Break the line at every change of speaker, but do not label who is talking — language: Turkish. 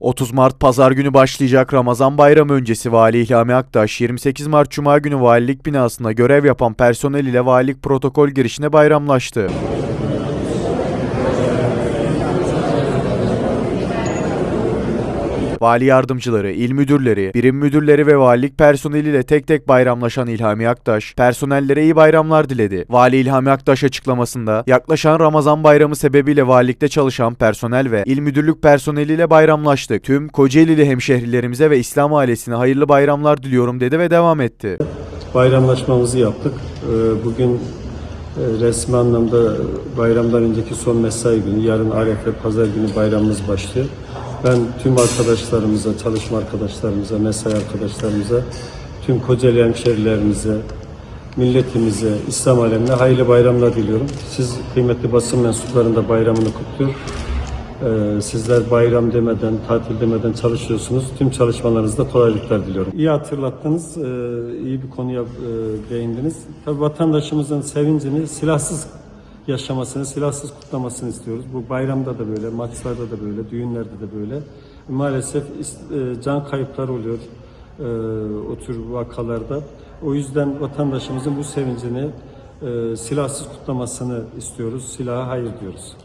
30 Mart Pazar günü başlayacak Ramazan bayramı öncesi Vali İlhami Aktaş, 28 Mart Cuma günü valilik binasında görev yapan personel ile valilik protokol girişine bayramlaştı. Vali yardımcıları, il müdürleri, birim müdürleri ve valilik personeliyle tek tek bayramlaşan İlhami Aktaş, personellere iyi bayramlar diledi. Vali İlhami Aktaş açıklamasında, yaklaşan Ramazan bayramı sebebiyle valilikte çalışan personel ve il müdürlük personeliyle bayramlaştık. Tüm Kocaelili hemşehrilerimize ve İslam ailesine hayırlı bayramlar diliyorum dedi ve devam etti.
bayramlaşmamızı yaptık. Ee, Bugün e, resmi anlamda bayramdan önceki son mesai günü, yarın Arefe Pazar günü bayramımız başlıyor. Ben tüm arkadaşlarımıza, çalışma arkadaşlarımıza, mesai arkadaşlarımıza, tüm Kocaeli hemşerilerimize, milletimize, İslam alemine hayırlı bayramlar diliyorum. Siz kıymetli basın mensuplarının da bayramını kutluyor. Ee, Sizler bayram demeden, tatil demeden çalışıyorsunuz. Tüm çalışmalarınızda kolaylıklar diliyorum. İyi hatırlattınız, ee, iyi bir konuya e, değindiniz. Tabii vatandaşımızın sevincini silahsız yaşamasını, silahsız kutlamasını istiyoruz. Bu bayramda da böyle, maçlarda da böyle, düğünlerde de böyle. Maalesef e, can kayıpları oluyor e, o tür vakalarda. O yüzden vatandaşımızın bu sevincini e, silahsız kutlamasını istiyoruz. Silaha hayır diyoruz.